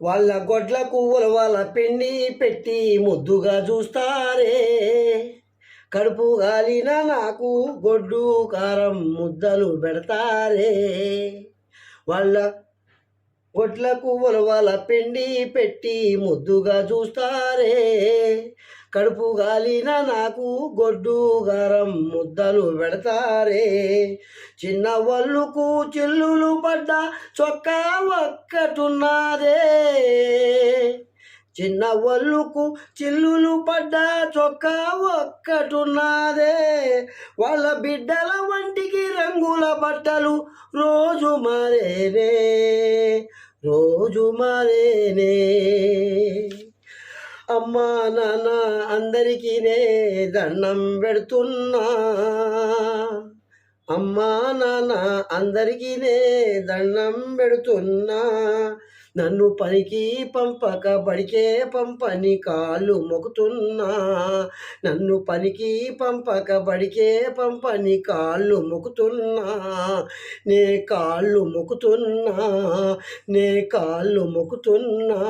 వాళ్ళ గొడ్ల కువ్వుల వాళ్ళ పిండి పెట్టి ముద్దుగా చూస్తారే. కడుపు గాలిన నాకు గొడ్డు కారం ముద్దలు పెడతారే. వాళ్ళ గొడ్ల కువ్వుల వాళ్ళ పిండి పెట్టి ముద్దుగా చూస్తారే. కడుపు గాలిన నాకు గొడ్డు గారం ముద్దలు పెడతారే. చిన్న వల్లుకు చిల్లులు పడ్డ చొక్కా ఒక్కటున్నాదే. చిన్న వల్లుకు చిల్లులు పడ్డ చొక్కా ఒక్కటున్నాదే. వాళ్ళ బిడ్డల వంటికి రంగుల బట్టలు రోజు మారేనే రోజు మారేనే. అమ్మా నాన్న అందరికీ నే దండం పెడుతున్నా. అమ్మా నాన్న అందరికీ నే దండం పెడుతున్నా. నన్ను పనికి పంపక బడికే పంపని కాళ్ళు మొక్కుతున్నా. నన్ను పనికి పంపక బడికే పంపని కాళ్ళు మొక్కుతున్నా. నే కాళ్ళు మొక్కుతున్నా. నే కాళ్ళు మొక్కుతున్నా.